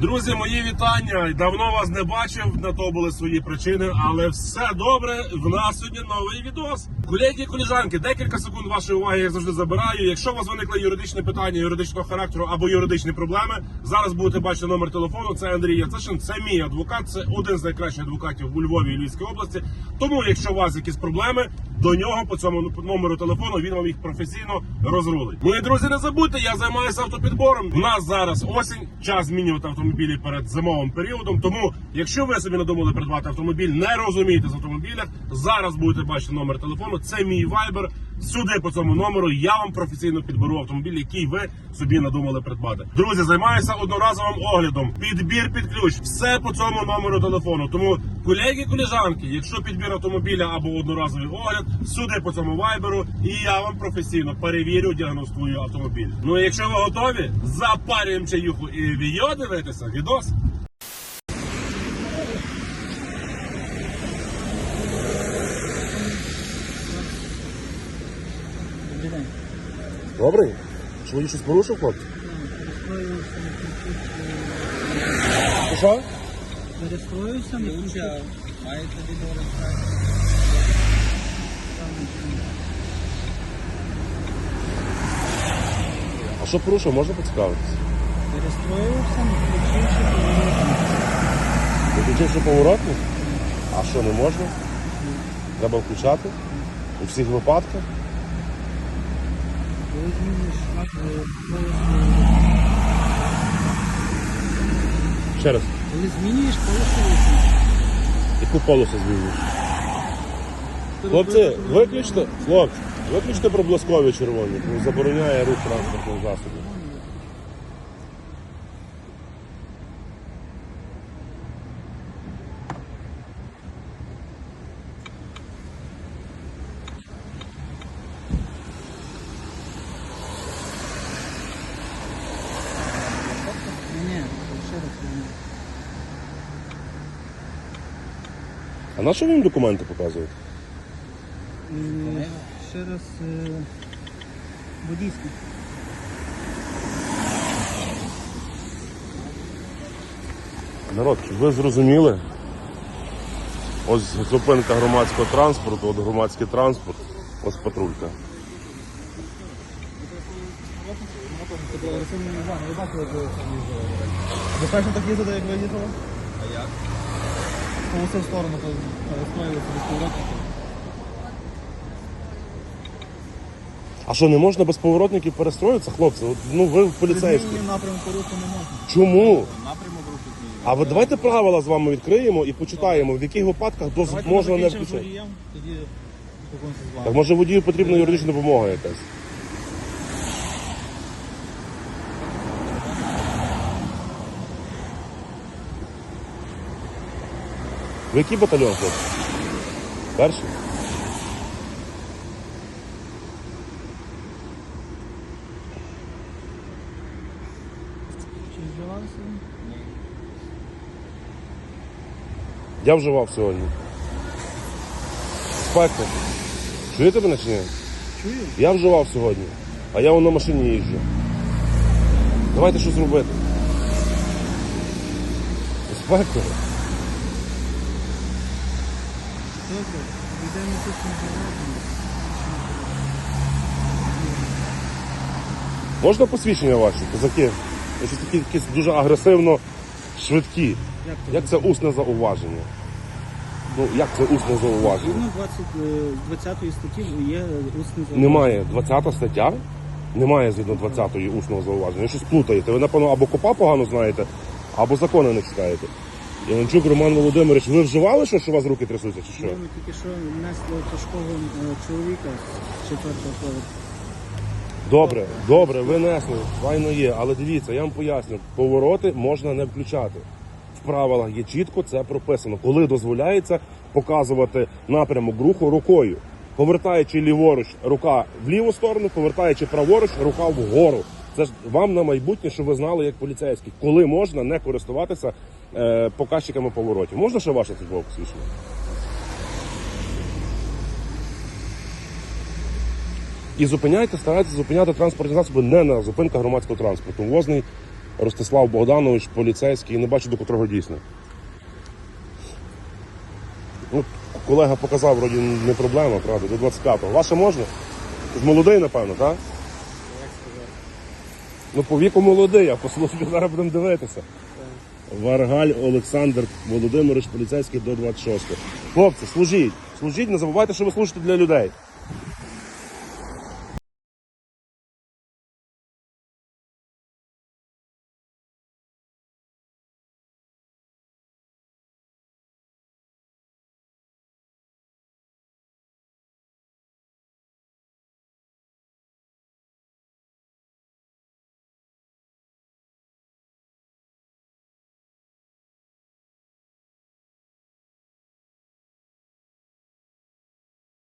Друзі, мої вітання. Давно вас не бачив, на то були свої причини, але все добре. В нас сьогодні новий відос. Колеги, коліжанки, декілька секунд вашої уваги я завжди забираю. Якщо у вас виникли юридичні питання юридичного характеру або юридичні проблеми, зараз будете бачити номер телефону. Це Андрій Яцешин, це мій адвокат, це один з найкращих адвокатів у Львові і Львівській області. Тому, якщо у вас якісь проблеми, до нього по цьому номеру телефону він вам їх професійно розрулить. Мої друзі, не забудьте, я займаюся автопідбором. У нас зараз осінь, час змінювати автомобілі перед зимовим періодом. Тому, якщо ви собі надумали придбати автомобіль, не розумієте з автомобілях, зараз будете бачити номер телефону. Це мій вайбер. Сюди по цьому номеру я вам професійно підберу автомобіль, який ви собі надумали придбати. Друзі, займаюся одноразовим оглядом. Підбір під ключ. Все по цьому номеру телефону. Тому колеги, коліжанки, якщо підбір автомобіля або одноразовий огляд, сюди по цьому вайберу, і я вам професійно перевірю, діагностую автомобіль. Ну і якщо ви готові, запарюємо чаюху і відео дивитися. Відос. Добрий. Чи водій щось порушив, хлопці? Ключі. Що? Реєструюся на ключі. Маєте відеореєстрацію? А що порушив, можна поцікавитися? Реєструюся на ключі. чи поворотник. Виключивши поворотник? А що не можна? Треба включати? У всіх випадках? Коли е, Ще раз. Коли змінюєш полосу руху. Яку полосу змінюєш? Хлопці, виключте, хлопці, виключте проблискові червоні, бо забороняє рух транспортних засобів. Ні, ні, ще раз. ні. А на що ви їм документи показуєте? Е, Ще раз е, водійський. Народ, щоб ви зрозуміли, ось зупинка громадського транспорту, от громадський транспорт, ось патрулька. Ви так їздите, як ви їздили? А як? Полоси в сторону перестроїлися без. А що, не можна без поворотників перестроїтися, хлопці? От, Ну ви поліцейські. Змінюванням напрямку руху не можна. Чому? Напрямок руху змінює. А ви давайте правила з вами відкриємо і почитаємо, в яких випадках доз... Давайте можна не закінчимо з включати. водієм, тоді спілкуємося з Так може водію потрібна юридична допомога якась. Ви який батальйон, хлопці? Перший? Чи вживався? Я вживав сьогодні. Спектр. Чуєте мене чи ні? Чую. Я вживав сьогодні, а я вон на машині їжджу. Давайте щось робити. Спектр. Добре. Йдемо тут. Можна посвідчення ваші, козаки? Ви щось такі якісь дуже агресивно швидкі. Як то? Як це усне зауваження? Ну, як це усне зауваження? Згідно 20, е, 20 статті є усний закон. Немає 20 стаття, немає згідно 20-ї усного зауваження. Ви щось плутаєте. Ви, напевно, або копа погано знаєте, або закони не читаєте. Іванчук Роман Володимирович, ви вживали що, що у вас руки трясуться, чи що? Ми тільки що несли тяжкого е, чоловіка з четвертого поверху. Добре, добре, ви несли, файно є, але дивіться, я вам поясню, повороти можна не включати. В правилах є чітко це прописано, коли дозволяється показувати напрямок руху рукою. Повертаючи ліворуч, рука в ліву сторону, повертаючи праворуч, рука вгору. Це ж вам на майбутнє, щоб ви знали, як поліцейські, коли можна не користуватися е, показчиками поворотів. Можна ще ваше службове посвідчення? І зупиняйте, старайтеся зупиняти транспортні засоби не на зупинках громадського транспорту. Возний Ростислав Богданович, поліцейський, не бачу до котрого дійсно. Ну, колега показав, вроді не проблема, правда, до 25-го. Ваше можна? З молодий, напевно, так? Ну, по віку молодий, а по службі зараз будемо дивитися. Варгаль Олександр Володимирович, поліцейський до 26-го. Хлопці, служіть. Служіть, не забувайте, що ви служите для людей.